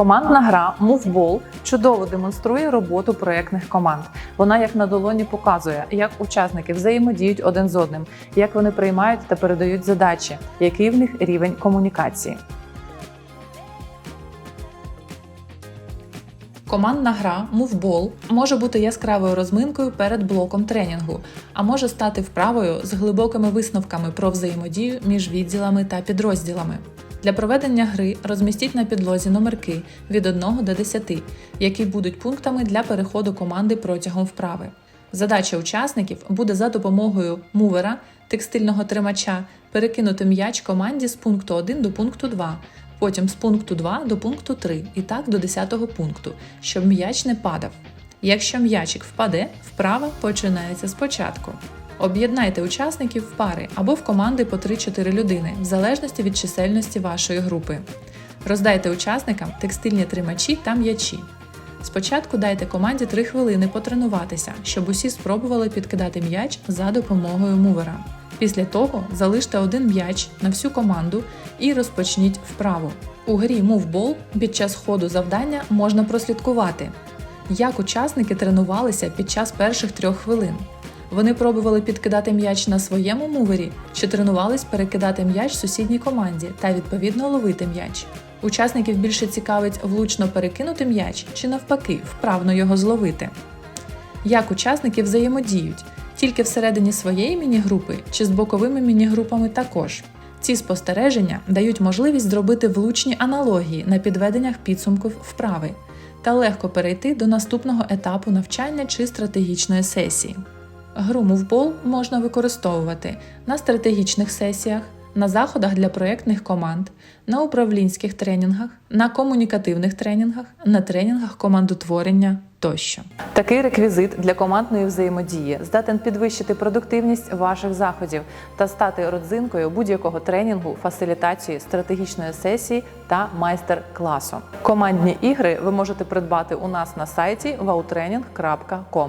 Командна гра MoveBall чудово демонструє роботу проєктних команд. Вона як на долоні показує, як учасники взаємодіють один з одним, як вони приймають та передають задачі, який в них рівень комунікації. Командна гра MoveBall може бути яскравою розминкою перед блоком тренінгу, а може стати вправою з глибокими висновками про взаємодію між відділами та підрозділами. Для проведення гри розмістіть на підлозі номерки від 1 до 10, які будуть пунктами для переходу команди протягом вправи. Задача учасників буде за допомогою мувера, текстильного тримача, перекинути м'яч команді з пункту 1 до пункту 2, потім з пункту 2 до пункту 3 і так до 10 пункту, щоб м'яч не падав. Якщо м'ячик впаде, вправа починається спочатку. Об'єднайте учасників в пари або в команди по 3-4 людини, в залежності від чисельності вашої групи. Роздайте учасникам текстильні тримачі та м'ячі. Спочатку дайте команді 3 хвилини потренуватися, щоб усі спробували підкидати м'яч за допомогою мувера. Після того залиште один м'яч на всю команду і розпочніть вправу. У грі MoveBall під час ходу завдання можна прослідкувати, як учасники тренувалися під час перших трьох хвилин. Вони пробували підкидати м'яч на своєму мувері чи тренувались перекидати м'яч сусідній команді та відповідно ловити м'яч. Учасників більше цікавить влучно перекинути м'яч чи навпаки вправно його зловити. Як учасники взаємодіють тільки всередині своєї міні-групи чи з боковими міні-групами також. Ці спостереження дають можливість зробити влучні аналогії на підведеннях підсумків вправи та легко перейти до наступного етапу навчання чи стратегічної сесії. Гру MoveBall можна використовувати на стратегічних сесіях, на заходах для проєктних команд, на управлінських тренінгах, на комунікативних тренінгах, на тренінгах командотворення тощо. Такий реквізит для командної взаємодії здатен підвищити продуктивність ваших заходів та стати родзинкою будь-якого тренінгу, фасилітації, стратегічної сесії та майстер-класу. Командні ігри ви можете придбати у нас на сайті wowtraining.com.